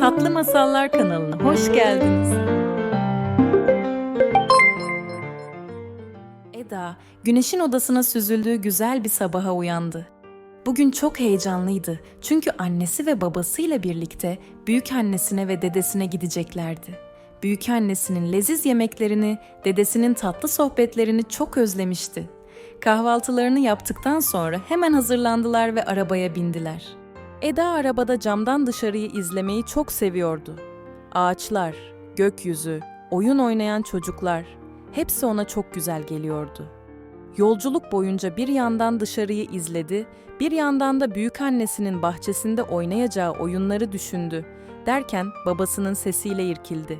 Tatlı Masallar kanalına hoş geldiniz. Eda, güneşin odasına süzüldüğü güzel bir sabaha uyandı. Bugün çok heyecanlıydı çünkü annesi ve babasıyla birlikte büyük annesine ve dedesine gideceklerdi. Büyük annesinin leziz yemeklerini, dedesinin tatlı sohbetlerini çok özlemişti. Kahvaltılarını yaptıktan sonra hemen hazırlandılar ve arabaya bindiler. Eda arabada camdan dışarıyı izlemeyi çok seviyordu. Ağaçlar, gökyüzü, oyun oynayan çocuklar hepsi ona çok güzel geliyordu. Yolculuk boyunca bir yandan dışarıyı izledi, bir yandan da büyük annesinin bahçesinde oynayacağı oyunları düşündü. Derken babasının sesiyle irkildi.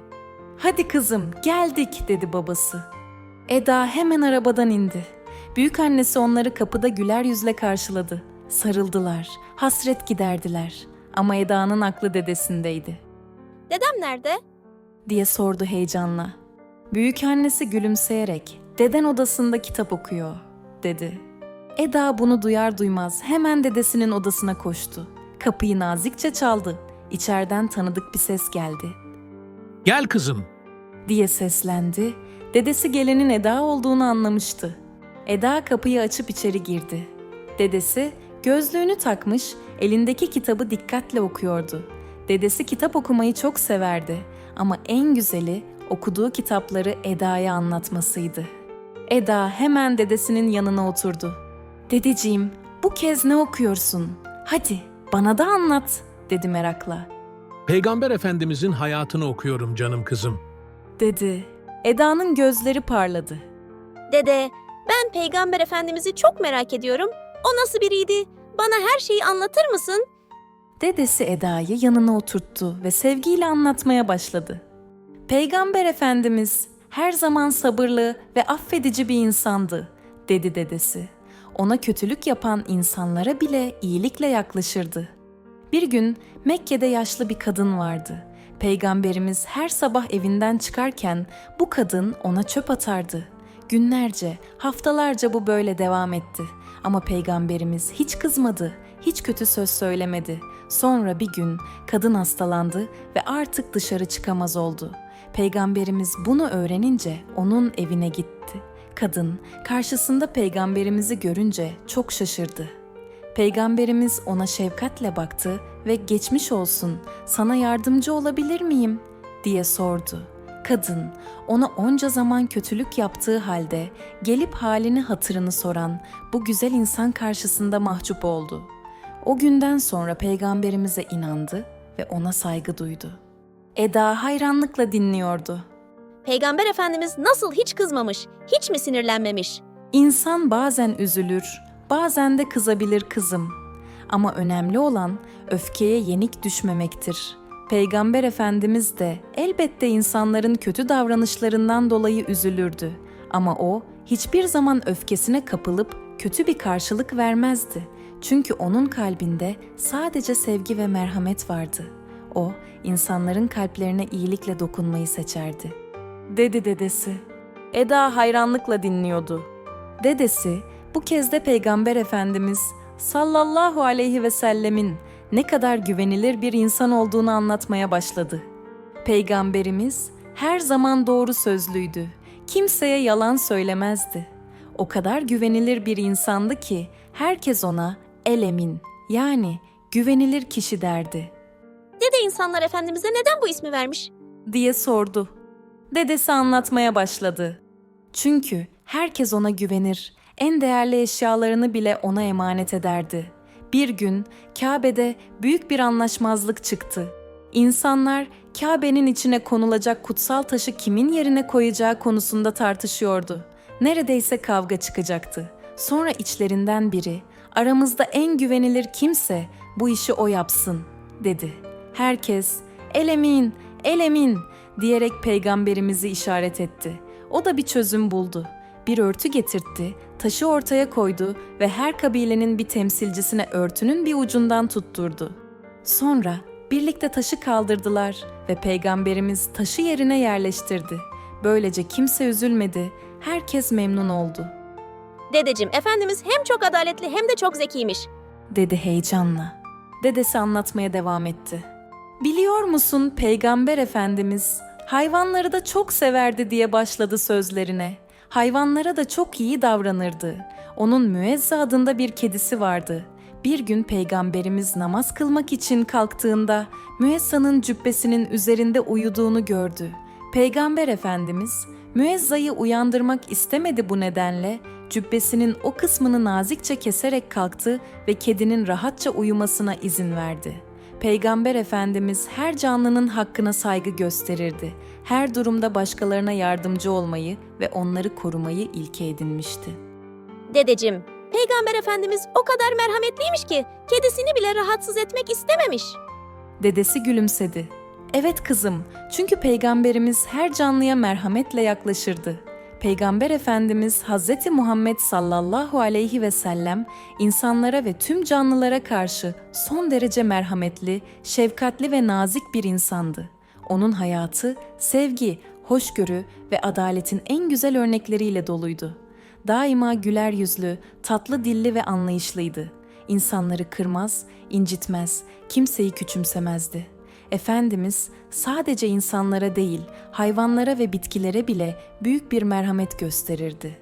"Hadi kızım, geldik." dedi babası. Eda hemen arabadan indi. Büyük annesi onları kapıda güler yüzle karşıladı. Sarıldılar, hasret giderdiler. Ama Eda'nın aklı dedesindeydi Dedem nerede? diye sordu heyecanla. Büyük annesi gülümseyerek, deden odasında kitap okuyor, dedi. Eda bunu duyar duymaz hemen dedesinin odasına koştu. Kapıyı nazikçe çaldı. İçeriden tanıdık bir ses geldi. Gel kızım. diye seslendi. Dedesi gelenin Eda olduğunu anlamıştı. Eda kapıyı açıp içeri girdi. Dedesi gözlüğünü takmış, elindeki kitabı dikkatle okuyordu. Dedesi kitap okumayı çok severdi ama en güzeli okuduğu kitapları Eda'ya anlatmasıydı. Eda hemen dedesinin yanına oturdu. Dedeciğim, bu kez ne okuyorsun? Hadi bana da anlat, dedi merakla. Peygamber Efendimizin hayatını okuyorum canım kızım. Dedi. Eda'nın gözleri parladı. Dede, ben Peygamber Efendimiz'i çok merak ediyorum. O nasıl biriydi? Bana her şeyi anlatır mısın? Dedesi Eda'yı yanına oturttu ve sevgiyle anlatmaya başladı. Peygamber Efendimiz her zaman sabırlı ve affedici bir insandı, dedi dedesi. Ona kötülük yapan insanlara bile iyilikle yaklaşırdı. Bir gün Mekke'de yaşlı bir kadın vardı. Peygamberimiz her sabah evinden çıkarken bu kadın ona çöp atardı. Günlerce, haftalarca bu böyle devam etti. Ama peygamberimiz hiç kızmadı, hiç kötü söz söylemedi. Sonra bir gün kadın hastalandı ve artık dışarı çıkamaz oldu. Peygamberimiz bunu öğrenince onun evine gitti. Kadın karşısında peygamberimizi görünce çok şaşırdı. Peygamberimiz ona şefkatle baktı ve geçmiş olsun sana yardımcı olabilir miyim diye sordu. Kadın ona onca zaman kötülük yaptığı halde gelip halini hatırını soran bu güzel insan karşısında mahcup oldu. O günden sonra peygamberimize inandı ve ona saygı duydu. Eda hayranlıkla dinliyordu. Peygamber Efendimiz nasıl hiç kızmamış, hiç mi sinirlenmemiş? İnsan bazen üzülür, bazen de kızabilir kızım. Ama önemli olan öfkeye yenik düşmemektir. Peygamber Efendimiz de elbette insanların kötü davranışlarından dolayı üzülürdü. Ama o hiçbir zaman öfkesine kapılıp kötü bir karşılık vermezdi. Çünkü onun kalbinde sadece sevgi ve merhamet vardı. O, insanların kalplerine iyilikle dokunmayı seçerdi. Dedi dedesi. Eda hayranlıkla dinliyordu. Dedesi bu kez de Peygamber Efendimiz sallallahu aleyhi ve sellemin ne kadar güvenilir bir insan olduğunu anlatmaya başladı. Peygamberimiz her zaman doğru sözlüydü. Kimseye yalan söylemezdi. O kadar güvenilir bir insandı ki herkes ona el emin yani güvenilir kişi derdi Dede insanlar Efendimiz'e neden bu ismi vermiş? diye sordu. Dedesi anlatmaya başladı. Çünkü herkes ona güvenir. En değerli eşyalarını bile ona emanet ederdi. Bir gün Kabe'de büyük bir anlaşmazlık çıktı. İnsanlar Kabe'nin içine konulacak kutsal taşı kimin yerine koyacağı konusunda tartışıyordu. Neredeyse kavga çıkacaktı. Sonra içlerinden biri, aramızda en güvenilir kimse bu işi o yapsın, dedi. Herkes, el emin, el emin diyerek peygamberimizi işaret etti. O da bir çözüm buldu. Bir örtü getirtti, taşı ortaya koydu ve her kabilenin bir temsilcisine örtünün bir ucundan tutturdu. Sonra birlikte taşı kaldırdılar ve peygamberimiz taşı yerine yerleştirdi. Böylece kimse üzülmedi, herkes memnun oldu, Dedeciğim, Efendimiz hem çok adaletli hem de çok zekiymiş. dedi heyecanla. Dedesi anlatmaya devam etti. Biliyor musun Peygamber Efendimiz hayvanları da çok severdi diye başladı sözlerine. Hayvanlara da çok iyi davranırdı. Onun Müezze adında bir kedisi vardı. Bir gün peygamberimiz namaz kılmak için kalktığında Müezza'nın cübbesinin üzerinde uyuduğunu gördü. Peygamber Efendimiz Müezza'yı uyandırmak istemedi bu nedenle cübbesinin o kısmını nazikçe keserek kalktı ve kedinin rahatça uyumasına izin verdi. Peygamber Efendimiz her canlının hakkına saygı gösterirdi. Her durumda başkalarına yardımcı olmayı ve onları korumayı ilke edinmişti. Dedeciğim, Peygamber Efendimiz o kadar merhametliymiş ki kedisini bile rahatsız etmek istememiş. Dedesi gülümsedi. Evet kızım, çünkü peygamberimiz her canlıya merhametle yaklaşırdı. Peygamber Efendimiz Hz. Muhammed sallallahu aleyhi ve sellem insanlara ve tüm canlılara karşı son derece merhametli, şefkatli ve nazik bir insandı. Onun hayatı sevgi, hoşgörü ve adaletin en güzel örnekleriyle doluydu. Daima güler yüzlü, tatlı dilli ve anlayışlıydı. İnsanları kırmaz, incitmez, kimseyi küçümsemezdi. Efendimiz sadece insanlara değil, hayvanlara ve bitkilere bile büyük bir merhamet gösterirdi.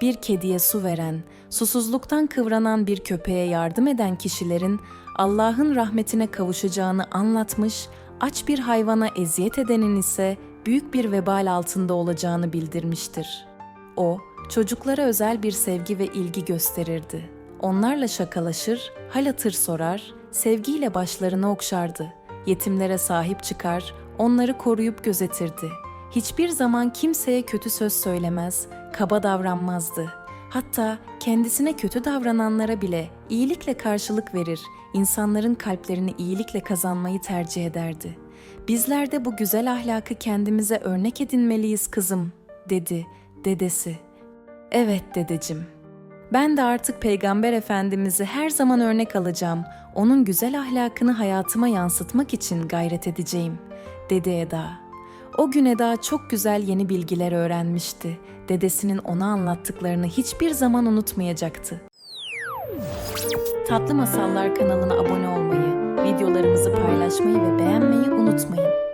Bir kediye su veren, susuzluktan kıvranan bir köpeğe yardım eden kişilerin Allah'ın rahmetine kavuşacağını anlatmış, aç bir hayvana eziyet edenin ise büyük bir vebal altında olacağını bildirmiştir. O, çocuklara özel bir sevgi ve ilgi gösterirdi. Onlarla şakalaşır, hal hatır sorar, sevgiyle başlarını okşardı. Yetimlere sahip çıkar, onları koruyup gözetirdi. Hiçbir zaman kimseye kötü söz söylemez, kaba davranmazdı. Hatta kendisine kötü davrananlara bile iyilikle karşılık verir, insanların kalplerini iyilikle kazanmayı tercih ederdi. Bizler de bu güzel ahlakı kendimize örnek edinmeliyiz kızım, dedi dedesi. Evet dedecim. Ben de artık Peygamber Efendimiz'i her zaman örnek alacağım. Onun güzel ahlakını hayatıma yansıtmak için gayret edeceğim, dedi Eda. O gün Eda çok güzel yeni bilgiler öğrenmişti. Dedesinin ona anlattıklarını hiçbir zaman unutmayacaktı. Tatlı Masallar kanalına abone olmayı, videolarımızı paylaşmayı ve beğenmeyi unutmayın.